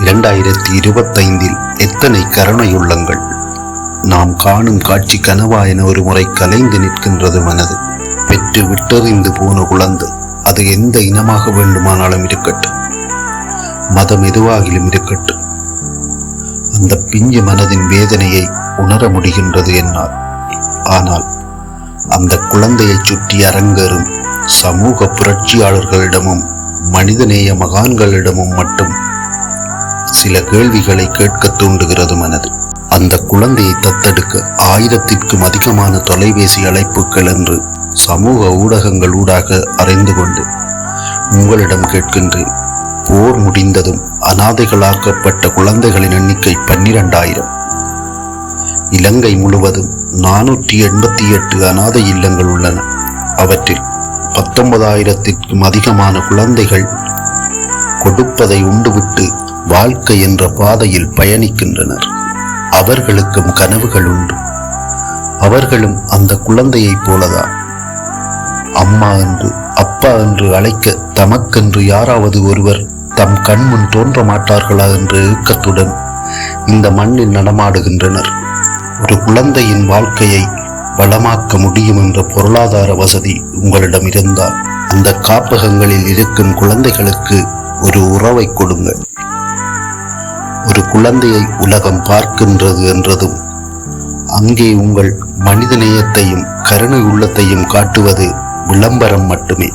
இரண்டாயிரத்தி இருபத்தைந்தில் எத்தனை கருணையுள்ளங்கள். நாம் காணும் காட்சி கனவா என ஒரு முறை கலைந்து நிற்கின்றது மனது. பெற்று விட்டறிந்து போன குழந்தை அது எந்த இனமாக வேண்டுமானாலும் இருக்கட்டும். மதம் எதுவாகிலும் இருக்கட்டும். அந்த பிஞ்சு மனதின் வேதனையை உணர முடிகின்றது என்னால். ஆனால் அந்த குழந்தையைச் சுற்றி அரங்கேறும் சமூக புரட்சியாளர்களிடமும் மனிதநேய மகான்களிடமும் மட்டும் சில கேள்விகளை கேட்க தூண்டுகிறது மனது. அந்த குழந்தையை தத்தெடுக்க ஆயிரத்திற்கும் அதிகமான தொலைபேசி அழைப்புகள் என்று சமூக ஊடகங்கள் ஊடாக அறிந்து கொண்டு உங்களிடம் கேட்கின்றேன். போர் முடிந்ததும் அனாதைகளாக்கப்பட்ட குழந்தைகளின் எண்ணிக்கை பன்னிரண்டாயிரம். இலங்கை முழுவதும் நானூற்றி எண்பத்தி எட்டு அனாதை இல்லங்கள் உள்ளன. அவற்றில் பத்தொன்பதாயிரத்திற்கும் அதிகமான குழந்தைகள் கொடுப்பதை உண்டுவிட்டு வாழ்க்கை என்ற பாதையில் பயணிக்கின்றனர். அவர்களுக்கும் கனவுகள் உண்டு. அவர்களும் அந்த குழந்தையைப் போலதான் அம்மா என்று அப்பா என்று அழைக்க தமக்கென்று யாராவது ஒருவர் தம் கண்முன் தோன்ற மாட்டார்களா என்ற ஏக்கத்துடன் இந்த மண்ணில் நடமாடுகின்றனர். ஒரு குழந்தையின் வாழ்க்கையை வளமாக்க முடியும் என்ற பொருளாதார வசதி உங்களிடம் இருந்தால் அந்த காப்பகங்களில் இருக்கும் குழந்தைகளுக்கு ஒரு உறவை கொடுங்கள். ஒரு குழந்தையை உலகம் பார்க்கின்றது என்றதும் அங்கே உங்கள் மனித நேயத்தையும் கருணை உள்ளத்தையும் காட்டுவது விளம்பரம் மட்டுமே.